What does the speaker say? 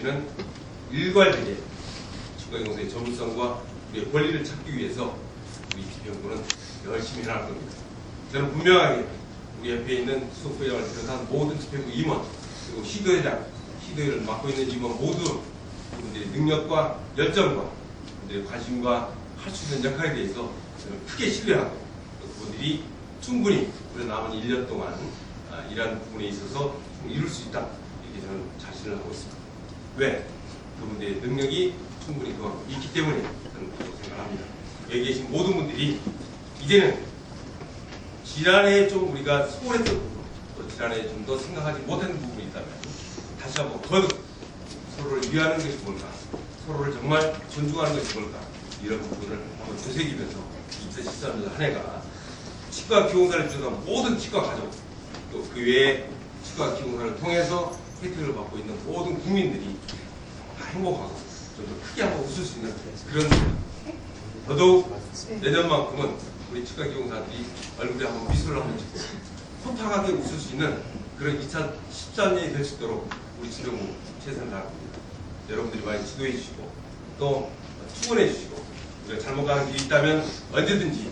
우리는 일괄되게 치과의공사의 전문성과 우리의 권리를 찾기 위해서 우리 기평구는 열심히 해나갈 겁니다. 저는 분명하게 우리 옆에 있는 수석부장을 비롯한 모든 집행부 임원 그리고 시도회장, 시도회를 맡고 있는 임원 모두 그분들의 능력과 열정과 그분들의 관심과 할 수 있는 역할에 대해서 저는 크게 신뢰하고 또 그분들이 충분히 우리 남은 1년 동안 아, 일하는 부분에 있어서 이룰 수 있다 이렇게 저는 자신을 하고 있습니다. 왜? 그분들의 능력이 충분히 그만큼 있기 때문에 그렇게 생각합니다. 여기 계신 모든 분들이 이제는 지난해 좀 우리가 소홀했던 부분, 또 지난해 좀 더 생각하지 못한 부분이 있다면 다시 한번 거듭 서로를 위하는 것이 뭘까? 서로를 정말 존중하는 것이 뭘까? 이런 부분을 한번 되새기면서 2013년 한 해가 치과 기공사를 주는 모든 치과 가족 또 그 외에 치과 기공사를 통해서 혜택을 받고 있는 모든 국민들이 다 행복하고 좀 더 크게 한번 웃을 수 있는 그런 더더욱 내년만큼은 우리 치과 기공사들이 얼굴에 한번 미소를 한번 짓고 호탕하게 웃을 수 있는 그런 2013년이 될 수 있도록 우리 지정부 최선을 다합니다. 여러분들이 많이 지도해 주시고 또 축원해 주시고 우리가 잘못 가는 길이 있다면 언제든지